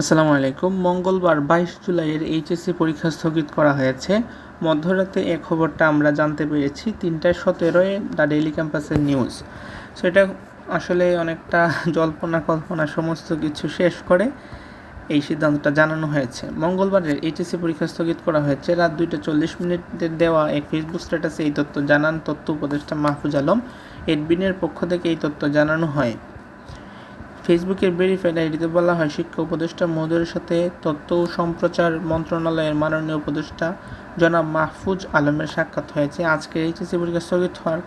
আসসালামু আলাইকুম। মঙ্গলবার বাইশ জুলাইয়ের এইচএসসি পরীক্ষা স্থগিত করা হয়েছে। মধ্যরাতে এ খবরটা আমরা জানতে পেরেছি। তিনটায় সতেরোয় দ্য ডেইলি ক্যাম্পাসের নিউজ। সো এটা আসলে অনেকটা জল্পনা কল্পনা সমস্ত কিছু শেষ করে এই সিদ্ধান্তটা জানানো হয়েছে। মঙ্গলবারের এইচএসসি পরীক্ষা স্থগিত করা হয়েছে। রাত দুইটা চল্লিশ মিনিটের দেওয়া এক ফেসবুক স্ট্যাটাসে এই তথ্য জানান তথ্য উপদেষ্টা মাহফুজ আলম। এডবিনের পক্ষ থেকে এই তথ্য জানানো হয়। ফেসবুকের ভেরিফাইড আইডিতে বলা হয়, শিক্ষা উপদেষ্টা মহোদয়ের সাথে তথ্য ও সম্প্রচার মন্ত্রণালয়ের মাননীয় উপদেষ্টা জনাব মাহফুজ আলমের সাক্ষাৎ হয়েছে। আজকে এইচএসসি পরীক্ষা স্থগিত হওয়ার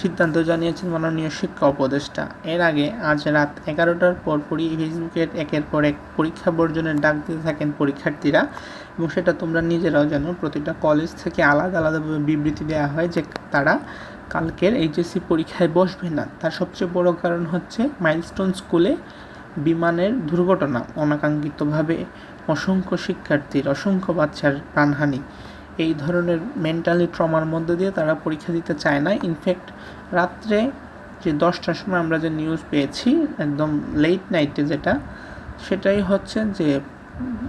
সিদ্ধান্ত জানিয়েছেন মাননীয় শিক্ষা উপদেষ্টা। এর আগে আজ রাত এগারোটার পর পরই ফেসবুকের একের পর এক পরীক্ষা বর্জনের ডাক দিতে থাকেন পরীক্ষার্থীরা এবং সেটা তোমরা নিজেরাও জানো, প্রতিটা কলেজ থেকে আলাদা আলাদাভাবে বিবৃতি দেওয়া হয় যে তারা কালকের এইচএসসি পরীক্ষায় বসবে না। তার সবচেয়ে বড় কারণ হচ্ছে মাইলস্টোন স্কুলে বিমানের দুর্ঘটনা, অনাকাঙ্ক্ষিতভাবে অসংখ্য শিক্ষার্থীর, অসংখ্য বাচ্চার প্রাণহানি। এই ধরনের মেন্টালি ট্রমার মধ্যে দিয়ে তারা পরীক্ষা দিতে চায় না। ইনফ্যাক্ট রাত্রে যে দশটার সময় আমরা যে নিউজ পেয়েছি, একদম লেট নাইটে যেটা, সেটাই হচ্ছে যে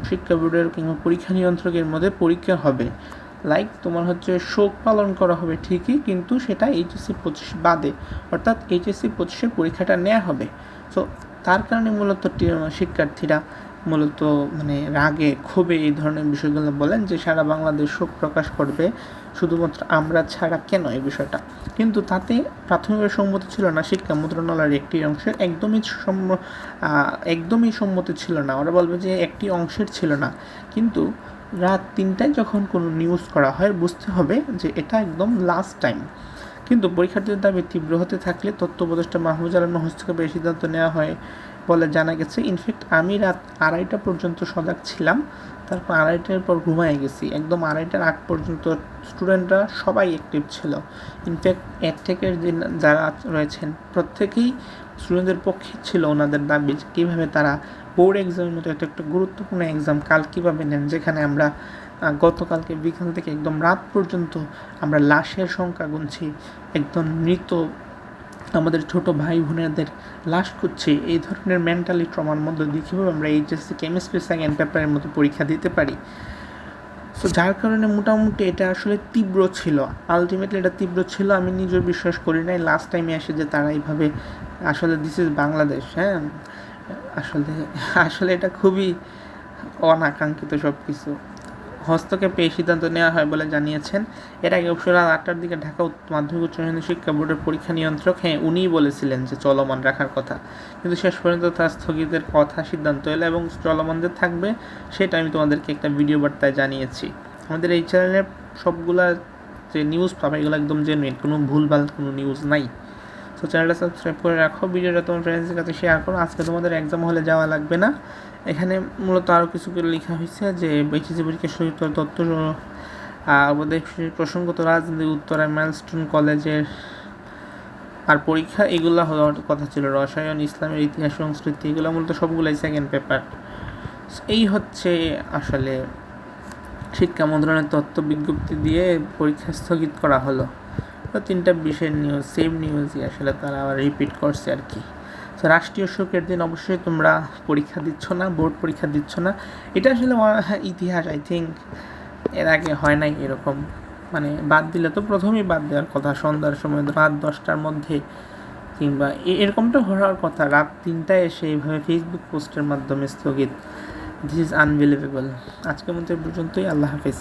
শিক্ষা বোর্ডের কিংবা পরীক্ষা নিয়ন্ত্রকের মধ্যে পরীক্ষা হবে। লাইক তোমার হচ্ছে শোক পালন করা হবে ঠিকই, কিন্তু সেটা এইচএসসি পঁচিশ বাদে, অর্থাৎ এইচএসসি পঁচিশের পরীক্ষাটা নেওয়া হবে। সো তার কারণে মূলত শিক্ষার্থীরা মূলত মানে রাগে, ক্ষোভে এই ধরনের বিষয়গুলো বলেন যে সারা বাংলাদেশ শোক প্রকাশ করবে, শুধুমাত্র আমরা ছাড়া কেন এই বিষয়টা? কিন্তু তাতে প্রাথমিকভাবে সম্মতি ছিল না, শিক্ষা মন্ত্রণালয়ের একটি অংশের একদমই একদমই সম্মতি ছিল না। ওরা বলবে যে একটি অংশের ছিল না। কিন্তু রাত তিনটায় যখন কোনো নিউজ করা হয় বুঝতে হবে যে এটা একদম লাস্ট টাইম কিন্তু পরীক্ষার্থীদের দাবি, তীব্র হতে থাকলে তথ্য উপদেষ্টা মাহমুদ আলমের হস্তক্ষেপে সিদ্ধান্ত নেওয়া হয় বলে জানা গেছে। ইনফ্যাক্ট আমি রাত আড়াইটা পর্যন্ত সজাগ ছিলাম, তারপর আড়াইটার পর ঘুমায় গেছি। একদম আড়াইটার আগ পর্যন্ত স্টুডেন্টরা সবাই অ্যাক্টিভ ছিল। ইনফ্যাক্ট অ্যাডটেকের যে যারা রয়েছেন, প্রত্যেকেই স্টুডেন্টদের পক্ষে ছিল ওনাদের দাবি কীভাবে তারা বোর্ড এক্সামের মতো এত একটা গুরুত্বপূর্ণ এক্সাম কাল কীভাবে নেন, যেখানে আমরা গতকালকে বিকাল থেকে একদম রাত পর্যন্ত আমরা লাশের সংখ্যা গুনছি, একদম মৃত আমাদের ছোট ভাই বোনেদের লাশ খুঁজছি। এই ধরনের মেন্টালি ট্রমার মধ্যে দিয়ে আমরা এইচএসসি কেমিস্ট্রি সেকেন্ড পেপারের মতো পরীক্ষা দিতে পারি? সো যার কারণে মোটামুটি এটা আসলে তীব্র ছিল। আলটিমেটলি এটা তীব্র ছিল, আমি নিজেও বিশ্বাস করি নাই। লাস্ট টাইমে এসে যে তারা এইভাবে আসলে দিস ইজ বাংলাদেশ হ্যাঁ? আসলে আসলে এটা খুবই অনাকাঙ্ক্ষিত সব কিছু হস্তক্ষেপে এই সিদ্ধান্ত নেওয়া হয় বলে জানিয়েছেন। এর আগে রাত আটটার দিকে ঢাকা মাধ্যমিক উচ্চ মাধ্যমিক শিক্ষা বোর্ডের পরীক্ষা নিয়ন্ত্রক হ্যাঁ উনিই বলেছিলেন যে চলমান রাখার কথা। কিন্তু শেষ পর্যন্ত তার স্থগিতের কথা সিদ্ধান্ত এলো এবং চলমান যে থাকবে সেটা আমি তোমাদেরকে একটা ভিডিও বার্তায় জানিয়েছি। আমাদের এই চ্যানেলে সবগুলা যে নিউজ পাবে এগুলো একদম জেনুইন কোনো ভুলভাল কোনো নিউজ নাই। তো চ্যানেলটা সাবস্ক্রাইব করে রাখো, ভিডিওটা তোমার ফ্রেন্ডসের কাছে শেয়ার করো। আজকে তোমাদের এক্সাম হলে যাওয়া লাগবে না। এখানে মূলত আরও কিছু লেখা হয়েছে যে এইচএসি পরীক্ষার সহিত তথ্য আমাদের প্রসঙ্গত রাজনীতি উত্তরায় মাইলস্টোন কলেজের আর পরীক্ষা, এগুলো হওয়ার কথা ছিল। রসায়ন, ইসলামের ইতিহাস, সংস্কৃতি, এগুলো মূলত সবগুলোই সেকেন্ড পেপার এই হচ্ছে আসলে শিক্ষা মন্ত্রণালয়ের তথ্য বিজ্ঞপ্তি দিয়ে পরীক্ষা স্থগিত করা হলো। তো তিনটা বিষয়ের নিউজ সেম নিউজই আসলে তারা আবার রিপিট করছে আর কি। তো রাষ্ট্রীয় শোকের দিন অবশ্যই তোমরা পরীক্ষা দিচ্ছ না বোর্ড পরীক্ষা দিচ্ছ না। এটা আসলে ইতিহাস আই থিঙ্ক এর আগে হয় নাই এরকম। মানে বাদ দিলে তো প্রথমেই বাদ দেওয়ার কথা, সন্ধ্যার সময় রাত দশটার মধ্যে কিংবা এরকমটা হওয়ার কথা। রাত তিনটায় এসে এইভাবে ফেসবুক পোস্টের মাধ্যমে স্থগিত। দিস ইজ আনবিলিভেবল আজকের মধ্যে পর্যন্তই, আল্লাহ হাফিজ।